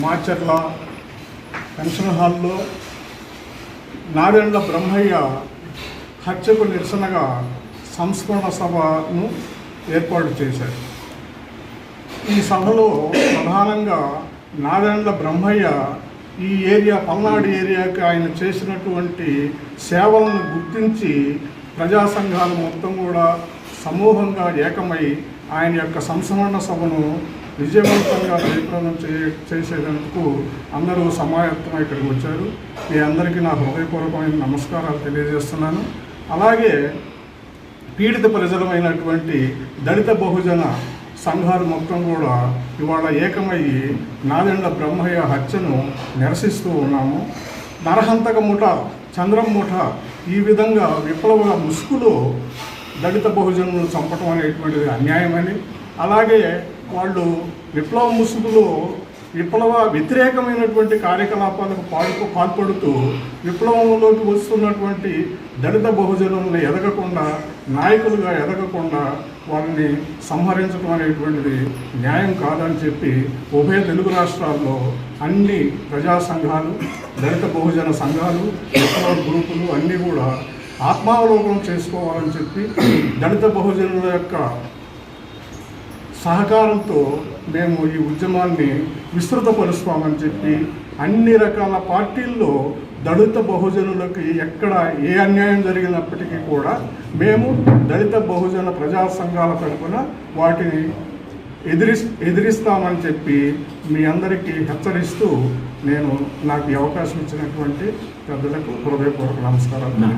Macherla pension హాల్లో నారాయణ బ్రహ్మయ్య హత్యకు నిరసనగా సంస్మరణ సభను ఏర్పాటు చేశారు. ఈ సభలో ప్రధానంగా నారాయణ బ్రహ్మయ్య ఈ ఏరియా పల్నాడు ఏరియాకి ఆయన చేసినటువంటి సేవలను గుర్తించి ప్రజా సంఘాలు మొత్తం కూడా సమూహంగా ఏకమై ఆయన యొక్క సంస్మరణ సభను విజయవంతంగా జయప్రదం చే చేసేందుకు అందరూ సమాయత్తమై ఇక్కడికి వచ్చారు. మీ అందరికీ నా హృదయపూర్వకమైన నమస్కారాలు తెలియజేస్తున్నాను. అలాగే పీడిత ప్రజలమైనటువంటి దళిత బహుజన సంఘాలు మొత్తం కూడా ఇవాళ ఏకమయ్యి నాదెండ బ్రహ్మయ్య హత్యను నిరసిస్తూ ఉన్నాము. నరహంతక ముఠ చంద్రం ముఠ ఈ విధంగా విప్లవ ముసుగులో దళిత బహుజనులను చంపటం అనేటువంటిది అన్యాయమని అలాగే వాళ్ళు విప్లవ ముసుగులో విప్లవ వ్యతిరేకమైనటువంటి కార్యకలాపాలకు పాల్ప పాల్పడుతూ విప్లవంలోకి వస్తున్నటువంటి దళిత బహుజనులను ఎదగకుండా నాయకులుగా ఎదగకుండా వాళ్ళని సంహరించడం అనేటువంటిది న్యాయం కాదని చెప్పి ఉభయ తెలుగు రాష్ట్రాల్లో అన్ని ప్రజా సంఘాలు దళిత బహుజన సంఘాలు విప్లవ గ్రూపులు అన్నీ కూడా ఆత్మావలోకనం చేసుకోవాలని చెప్పి దళిత బహుజనుల యొక్క సహకారంతో మేము ఈ ఉద్యమాన్ని విస్తృతపరుస్తామని చెప్పి అన్ని రకాల పార్టీల్లో దళిత బహుజనులకి ఎక్కడ ఏ అన్యాయం జరిగినప్పటికీ కూడా మేము దళిత బహుజన ప్రజా సంఘాల తరఫున వాటిని ఎదిరి ఎదిరిస్తామని చెప్పి మీ అందరికీ హెచ్చరిస్తూ నేను నాకు ఈ అవకాశం ఇచ్చినటువంటి పెద్దలకు హృదయపూర్వక నమస్కారాలు.